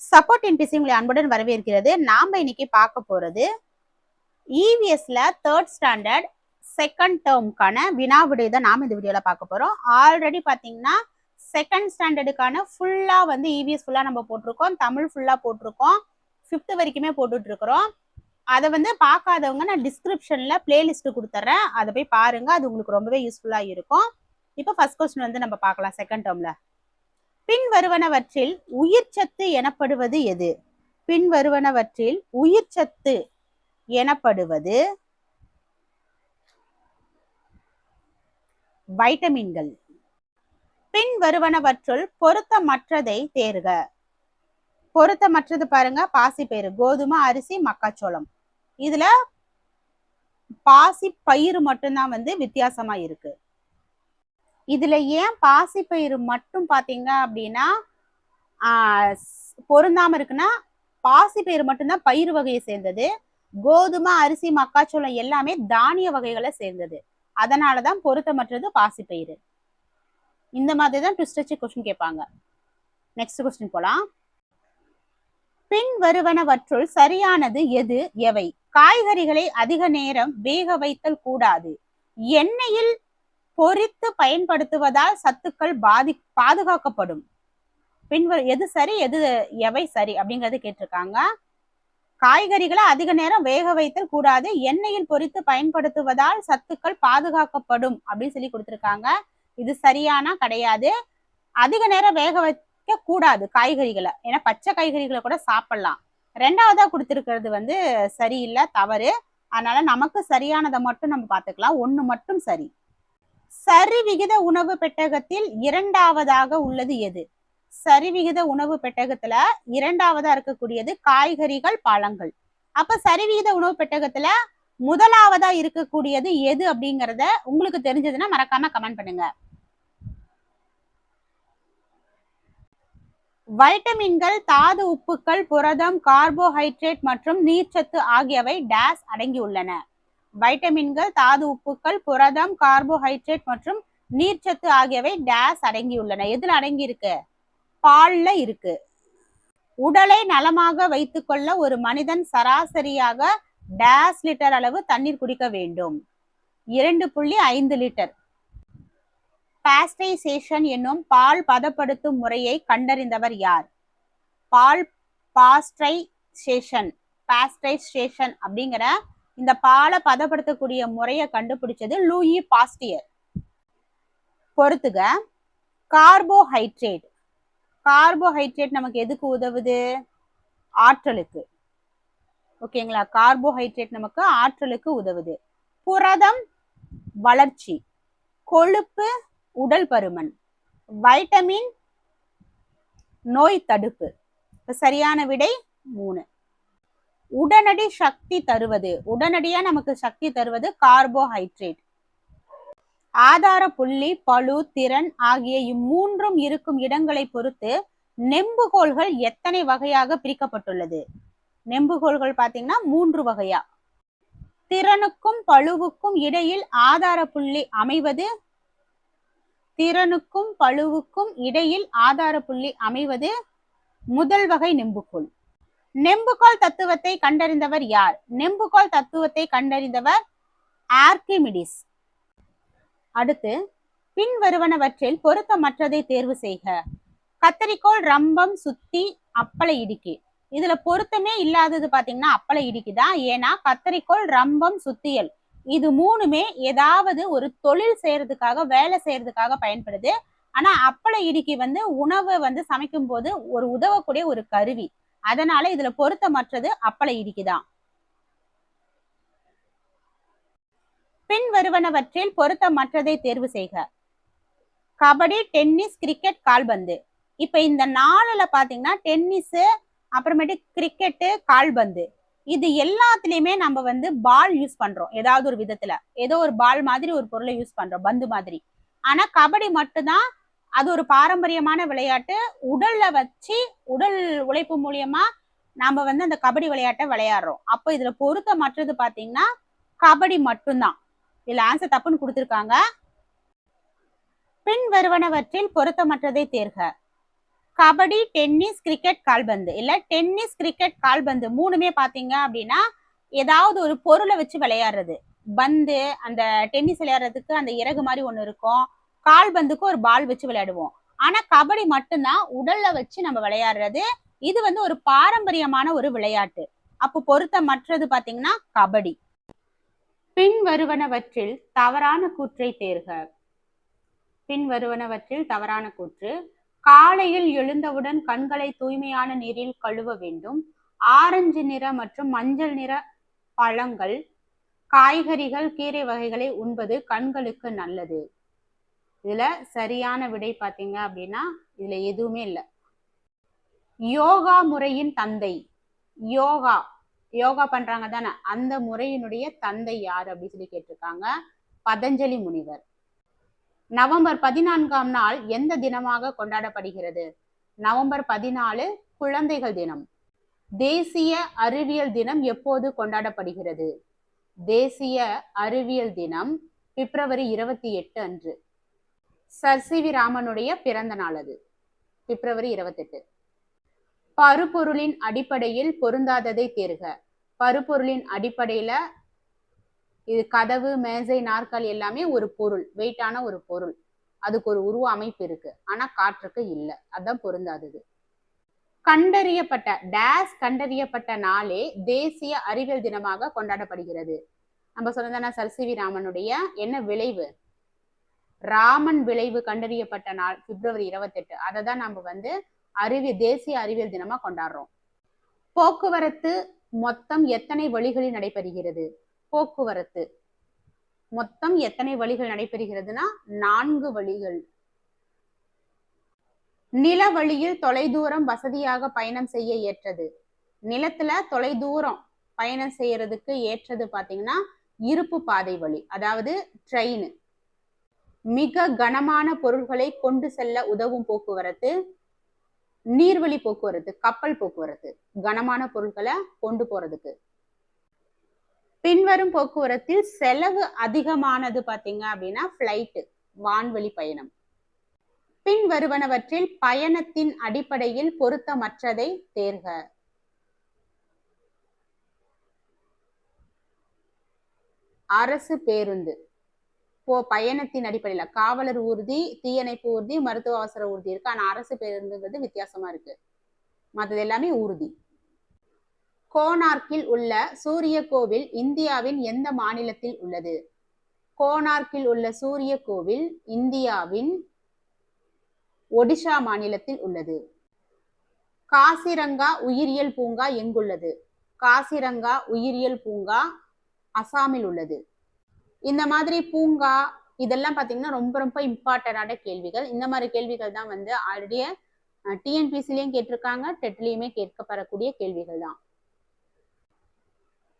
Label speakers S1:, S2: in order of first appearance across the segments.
S1: Support NBC உங்களை அன்புடன் வரவேற்கிறது. நாம இன்னைக்கு பார்க்க போறது இவிஎஸ்ல தேர்ட் ஸ்டாண்டர்ட் செகண்ட் டேர்முக்கான வினா விடை தான் நாம் இந்த வீடியோல பார்க்க போறோம். ஆல்ரெடி பார்த்தீங்கன்னா செகண்ட் ஸ்டாண்டர்டுக்கான ஃபுல்லா வந்து இவிஎஸ் ஃபுல்லா நம்ம போட்டிருக்கோம். தமிழ் ஃபுல்லா போட்டிருக்கோம். ஃபிஃப்த்து வரைக்குமே போட்டுட்டு இருக்கிறோம். அதை வந்து பார்க்காதவங்க நான் டிஸ்கிரிப்ஷன்ல பிளேலிஸ்ட்டு கொடுத்துட்றேன் அதை போய் பாருங்க. அது உங்களுக்கு ரொம்பவே யூஸ்ஃபுல்லா இருக்கும். இப்போ ஃபஸ்ட் கொஸ்டின் வந்து நம்ம பார்க்கலாம் செகண்ட் டேர்ம்ல பின்வருவனவற்றில் உயிர் உயிர்ச்சத்து எனப்படுவது எது? பின்வருவனவற்றில் உயிர் உயிர்ச்சத்து எனப்படுவது வைட்டமின்கள். பின்வருவனவற்றுள் பொருத்தமற்றதை தேர்க. பொருத்தமற்றது பாருங்க பாசிப்பயிறு கோதுமை அரிசி மக்காச்சோளம். இதுல பாசி பயிறு மட்டும்தான் வந்து வித்தியாசமா இருக்கு. இதுல ஏன் பாசிப்பயிறு மட்டும் பாத்தீங்க அப்படின்னா பொருந்தாம இருக்குன்னா பாசிப்பயிறு மட்டும்தான் பயிர் வகையை சேர்ந்தது. கோதுமை அரிசி மக்காச்சோளம் எல்லாமே தானிய வகைகளை சேர்ந்தது. அதனாலதான் பொருத்தமற்றது பாசிப்பயிறு இந்த மாதிரி தான் ட்விஸ்ட் கொஸ்டின் கேட்பாங்க. நெக்ஸ்ட் கொஸ்டின் போலாம். பின் வருவனவற்றுள் சரியானது எது? எவை? காய்கறிகளை அதிக நேரம் வேக வைத்தல் கூடாது. எண்ணெயில் பொரித்து பயன்படுத்துவதால் சத்துக்கள் பாதி பாதுகாக்கப்படும். பின்வரும் எது சரி எது எவை சரி அப்படிங்கறது கேட்டிருக்காங்க. காய்கறிகளை அதிக நேரம் வேக வைத்தல் கூடாது. எண்ணெயில் பொரித்து பயன்படுத்துவதால் சத்துக்கள் பாதுகாக்கப்படும் அப்படின்னு சொல்லி கொடுத்துருக்காங்க. இது சரியானா கிடையாது. அதிக நேரம் வேக வைக்க கூடாது காய்கறிகளை. ஏன்னா பச்சை காய்கறிகளை கூட சாப்பிடலாம். ரெண்டாவதா கொடுத்துருக்கிறது வந்து சரியில்லை தவறு. அதனால நமக்கு சரியானதை மட்டும் நம்ம பார்த்துக்கலாம். ஒன்று மட்டும் சரி. சரிவிகித உணவு பெட்டகத்தில் இரண்டாவதாக உள்ளது எது? சரிவிகித உணவு பெட்டகத்துல இரண்டாவதா இருக்கக்கூடியது காய்கறிகள் பழங்கள். அப்ப சரிவிகித உணவு பெட்டகத்துல முதலாவதா இருக்கக்கூடியது எது அப்படிங்கறத உங்களுக்கு தெரிஞ்சதுன்னா மறக்காம கமெண்ட் பண்ணுங்க. வைட்டமின்கள் தாது உப்புக்கள் புரதம் கார்போஹைட்ரேட் மற்றும் நீர்ச்சத்து ஆகியவை டேஸ் அடங்கியுள்ளன. வைட்டமின்கள் தாது உப்புக்கள் புரதம் கார்போஹைட்ரேட் மற்றும் நீர்ச்சத்து ஆகியவை டேஸ் அடங்கியுள்ளன. எதில் அடங்கி இருக்கு பால்ல இருக்கு. உடலை நலமாக வைத்துக்கொள்ள ஒரு மனிதன் சராசரியாக டேஸ் லிட்டர் அளவு தண்ணீர் குடிக்க வேண்டும். இரண்டு புள்ளி ஐந்து லிட்டர். பாஸ்டைசேஷன் என்னும் பால் பதப்படுத்தும் முறையை கண்டறிந்தவர் யார்? பால் பாஸ்டைசேஷன் பாஸ்டைசேஷன் அப்படிங்கிற இந்த பாலை பதப்படுத்தக்கூடிய முறையை கண்டுபிடிச்சது லூயி பாஸ்டியர். பொறுத்துக. கார்போஹைட்ரேட் கார்போஹைட்ரேட் நமக்கு எதுக்கு உதவுது? ஆற்றலுக்கு. ஓகேங்களா? கார்போஹைட்ரேட் நமக்கு ஆற்றலுக்கு உதவுது. புரதம் வளர்ச்சி. கொழுப்பு உடல் பருமன். வைட்டமின் நோய் தடுப்பு. சரியான விடை மூணு. உடனடி சக்தி தருவது. உடனடியா நமக்கு சக்தி தருவது கார்போஹைட்ரேட் ஆதார புள்ளி பளு திறன் ஆகிய இம்மூன்றும் இருக்கும் இடங்களை பொறுத்து நெம்புகோள்கள் எத்தனை வகையாக பிரிக்கப்பட்டுள்ளது? நெம்புகோள்கள் பாத்தீங்கன்னா மூன்று வகையா. திறனுக்கும் பளுவுக்கும் இடையில் ஆதார புள்ளி அமைவது திறனுக்கும் பளுவுக்கும் இடையில் ஆதார புள்ளி அமைவது முதல் வகை நெம்புகோள். நெம்புகோல் தத்துவத்தை கண்டறிந்தவர் யார்? நெம்புகோல் தத்துவத்தை கண்டறிந்தவர் ஆர்கிமிடிஸ் அடுத்து பின்வருவனவற்றில் பொருத்தமற்றதை தேர்வு செய்க. கத்தரிக்கோள் ரம்பம் சுத்தி அப்பள இடுக்கி. இதுல பொருத்தமே இல்லாதது பாத்தீங்கன்னா அப்பளை இடுக்கிதான் ஏன்னா கத்தரிக்கோள் ரம்பம் சுத்தியல் இது மூணுமே ஏதாவது ஒரு தொழில் செய்யறதுக்காக வேலை செய்யறதுக்காக பயன்படுது. ஆனா அப்பள இடுக்கி வந்து உணவை வந்து சமைக்கும் போது ஒரு உதவக்கூடிய ஒரு கருவி. அதனால இதுல பொருத்தமற்றது அப்பள இடிக்குதான் பின் வருவனவற்றில் பொருத்தமற்றதை தேர்வு செய்க. கபடி டென்னிஸ் கிரிக்கெட் கால்பந்து. இப்ப இந்த நாலுல பாத்தீங்கன்னா டென்னிஸ் அப்புறமேட்டு கிரிக்கெட்டு கால்பந்து. இது எல்லாத்துலயுமே நம்ம வந்து பால் யூஸ் பண்றோம். ஏதாவது ஒரு விதத்துல. ஏதோ ஒரு பால் மாதிரி ஒரு பொருளை யூஸ் பண்றோம். பந்து மாதிரி. ஆனா கபடி மட்டும்தான் அது ஒரு பாரம்பரியமான விளையாட்டு. உடல்ல வச்சு உடல் உழைப்பு மூலியமா நாம வந்து அந்த கபடி விளையாட்டை விளையாடுறோம். அப்போ இதுல பொருத்தமற்றது பாத்தீங்கன்னா கபடி மட்டும்தான். இதுல ஆன்சர் தப்புன்னு கொடுத்துருக்காங்க. பின் வருவனவற்றில் பொருத்தமற்றதை தேர்க. கபடி டென்னிஸ் கிரிக்கெட் கால்பந்து. இல்ல டென்னிஸ் கிரிக்கெட் கால்பந்து மூணுமே பாத்தீங்க அப்படின்னா ஏதாவது ஒரு பொருளை வச்சு விளையாடுறது. பந்து அந்த டென்னிஸ் விளையாடுறதுக்கு அந்த இறகு மாதிரி ஒன்று இருக்கும். கால்பந்துக்கு ஒரு பால் வச்சு விளையாடுவோம். ஆனா கபடி மட்டும்தான் உடல்ல வச்சு நம்ம விளையாடுறது. இது வந்து ஒரு பாரம்பரியமான ஒரு விளையாட்டு. அப்போ பொருத்த மற்றது பாத்தீங்கன்னா கபடி. பின் வருவனவற்றில் தவறான கூற்றை தேர்க. பின் வருவனவற்றில் தவறான கூற்று காலையில் எழுந்தவுடன் கண்களை தூய்மையான நீரில் கழுவ வேண்டும். ஆரஞ்சு நிற மற்றும் மஞ்சள் நிற பழங்கள் காய்கறிகள் கீரை வகைகளை உண்பது கண்களுக்கு நல்லது. இதுல சரியான விடை பாத்தீங்க அப்படின்னா இதுல எதுவுமே இல்லை. யோகா முறையின் தந்தை. யோகா. யோகா பண்றாங்க தானே? அந்த முறையினுடைய தந்தை யார் அப்படின்னு சொல்லி கேட்டிருக்காங்க. பதஞ்சலி முனிவர். நவம்பர் பதினான்காம் நாள் எந்த தினமாக கொண்டாடப்படுகிறது? நவம்பர் பதினாலு குழந்தைகள் தினம். தேசிய அறிவியல் தினம் எப்போது கொண்டாடப்படுகிறது? தேசிய அறிவியல் தினம் பிப்ரவரி இருபத்தி எட்டு அன்று. சர் சி வி ராமனுடைய பிறந்த நாள் அது. பிப்ரவரி இருபத்தெட்டு. பருப்பொருளின் அடிப்படையில் பொருந்தாததை தேர்க. பருப்பொருளின் அடிப்படையில இது கதவு மேசை நாற்கால் எல்லாமே ஒரு பொருள் வெயிட்டான ஒரு பொருள். அதுக்கு ஒரு உருவ அமைப்பு இருக்கு. ஆனா காற்றுக்கு இல்லை. அதான் பொருந்தாதது. கண்டறியப்பட்ட டேஸ் கண்டறியப்பட்ட நாளே தேசிய அறிவியல் தினமாக கொண்டாடப்படுகிறது. நம்ம சொன்னதான சர் சி வி ராமனுடைய என்ன விளைவு? ராமன் விளைவு கண்டறியப்பட்ட நாள் பிப்ரவரி இருபத்தெட்டு. அதை தான் நம்ம வந்து அறிவியல் தேசிய அறிவியல் தினமா கொண்டாடுறோம். போக்குவரத்து மொத்தம் எத்தனை வழிகளில் நடைபெறுகிறது? போக்குவரத்து மொத்தம் எத்தனை வழிகள் நடைபெறுகிறதுனா நான்கு வழிகள். நில வழியில் தொலைதூரம் வசதியாக பயணம் செய்ய ஏற்றது. நிலத்துல தொலைதூரம் பயணம் செய்யறதுக்கு ஏற்றது பாத்தீங்கன்னா இருப்பு பாதை வழி அதாவது ட்ரெயின் மிக கனமான பொருட்களை கொண்டு செல்ல உதவும் போக்குவரத்து நீர்வழி போக்குவரத்து கப்பல் போக்குவரத்து கனமான பொருட்களை கொண்டு போறதுக்கு. பின்வரும் போக்குவரத்தில் செலவு அதிகமானது பாத்தீங்க அப்படின்னா ஃப்ளைட் வான்வழி பயணம். பின் வருவனவற்றில் பயணத்தின் அடிப்படையில் பொருத்தமற்றதை தேர்க. அரசு பேருந்து. போ பயணத்தின் அடிப்படையில காவலர் ஊர்தி தீயணைப்பு ஊர்தி மருத்துவ அவசர ஊர்தி இருக்கு. ஆனா அரசு பேருந்துங்கிறது வித்தியாசமா இருக்கு. மற்றது எல்லாமே ஊர்தி. கோனார்க்கில் உள்ள சூரிய கோவில் இந்தியாவின் எந்த மாநிலத்தில் உள்ளது? கோனார்க்கில் உள்ள சூரிய கோவில் இந்தியாவின் ஒடிஷா மாநிலத்தில் உள்ளது. காசிரங்கா உயிரியல் பூங்கா எங்குள்ளது? காசிரங்கா உயிரியல் பூங்கா அசாமில் உள்ளது. இந்த மாதிரி பூங்கா இதெல்லாம் பார்த்தீங்கன்னா ரொம்ப ரொம்ப இம்பார்ட்டண்டான கேள்விகள். இந்த மாதிரி கேள்விகள் தான் வந்து ஆல்ரெடிய டிஎன்பிசிலையும் கேட்டிருக்காங்க டெட்லையுமே கேட்கப்படக்கூடிய கேள்விகள் தான்.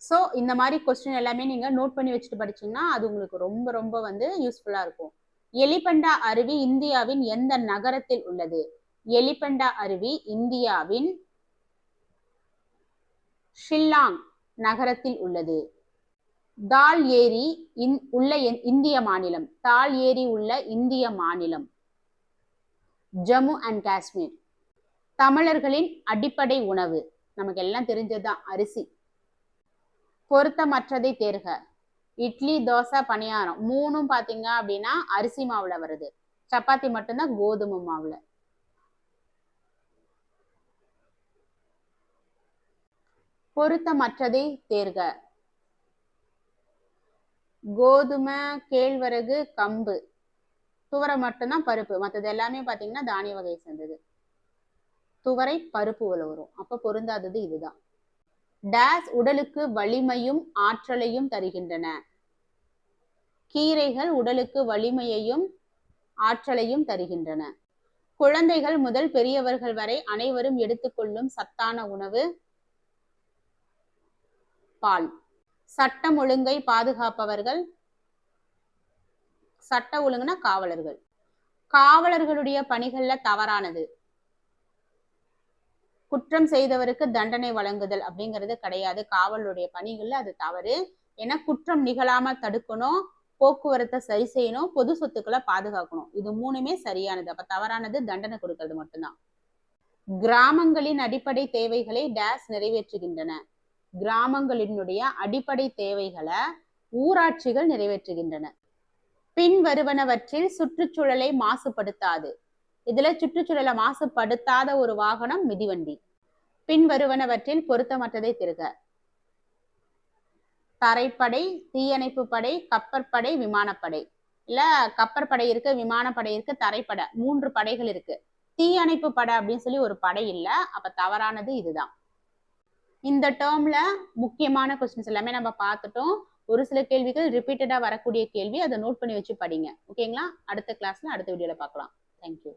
S1: ஸோ இந்த மாதிரி கொஸ்டின் எல்லாமே நீங்கள் நோட் பண்ணி வச்சுட்டு படிச்சீங்கன்னா அது உங்களுக்கு ரொம்ப ரொம்ப வந்து யூஸ்ஃபுல்லாக இருக்கும். எலிபண்டா அருவி இந்தியாவின் எந்த நகரத்தில் உள்ளது? எலிபண்டா அருவி இந்தியாவின் ஷில்லாங் நகரத்தில் உள்ளது. தால் ஏரி இன் உள்ள இந்திய மாநிலம். தால் ஏரி உள்ள இந்திய மாநிலம். ஜம்மு அண்ட் காஷ்மீர். தமிழர்களின் அடிப்படை உணவு. நமக்கு எல்லாம் தெரிஞ்சதுதான் அரிசி. பொருத்தமற்றதை தேர்க. இட்லி தோசை பணியாரம் மூணும் பார்த்தீங்க அப்படின்னா அரிசி மாவுல வருது. சப்பாத்தி மட்டும்தான் கோதுமை மாவுல. பொருத்தமற்றதை தேர்க. கோதுமை கேழ்வரகு கம்பு. துவரை மட்டும்தான் பருப்பு. மற்றது எல்லாமே பார்த்தீங்கன்னா தானிய வகையை சேர்ந்தது. துவரை பருப்பு வரும். அப்போ பொருந்தாதது இதுதான். டேஸ் உடலுக்கு வலிமையும் ஆற்றலையும் தருகின்றன. கீரைகள் உடலுக்கு வலிமையையும் ஆற்றலையும் தருகின்றன. குழந்தைகள் முதல் பெரியவர்கள் வரை அனைவரும் எடுத்துக்கொள்ளும் சத்தான உணவு பால். சட்டம் ஒழுங்கை பாதுகாப்பவர்கள். சட்ட ஒழுங்குனா காவலர்கள். காவலர்களுடைய பணிகள்ல தவறானது. குற்றம் செய்தவருக்கு தண்டனை வழங்குதல் அப்படிங்கிறது கிடையாது. காவலுடைய பணிகள்ல அது தவறு. ஏன்னா குற்றம் நிகழாம தடுக்கணும் போக்குவரத்தை சரி செய்யணும் பொது சொத்துக்களை பாதுகாக்கணும். இது மூணுமே சரியானது. அப்ப தவறானது தண்டனை கொடுக்கறது மட்டும்தான். கிராமங்களின் அடிப்படை தேவைகளை டேஸ் நிறைவேற்றுகின்றன. கிராமங்களினுடைய அடிப்படை தேவைகளை ஊராட்சிகள் நிறைவேற்றுகின்றன. பின் வருவனவற்றில் சுற்றுச்சூழலை மாசுபடுத்தாது. இதுல சுற்றுச்சூழலை மாசுபடுத்தாத ஒரு வாகனம் மிதிவண்டி. பின் வருவனவற்றில் பொருத்தமற்றதை திருக. தரைப்படை தீயணைப்பு படை கப்பற்படை விமானப்படை. இல்ல கப்பற்படை இருக்கு விமானப்படை இருக்கு தரைப்படை மூன்று படைகள் இருக்கு. தீயணைப்பு படை அப்படின்னு சொல்லி ஒரு படை இல்ல அப்ப தவறானது இதுதான். இந்த டேர்ம்ல முக்கியமான கொஸ்டின்ஸ் எல்லாமே நம்ம பார்த்துட்டோம். ஒரு சில கேள்விகள் ரிப்பீட்டடா வரக்கூடிய கேள்வி அதை நோட் பண்ணி வச்சு படிங்க. ஓகேங்களா அடுத்த கிளாஸ்ல அடுத்த வீடியோல பார்க்கலாம். தேங்க்யூ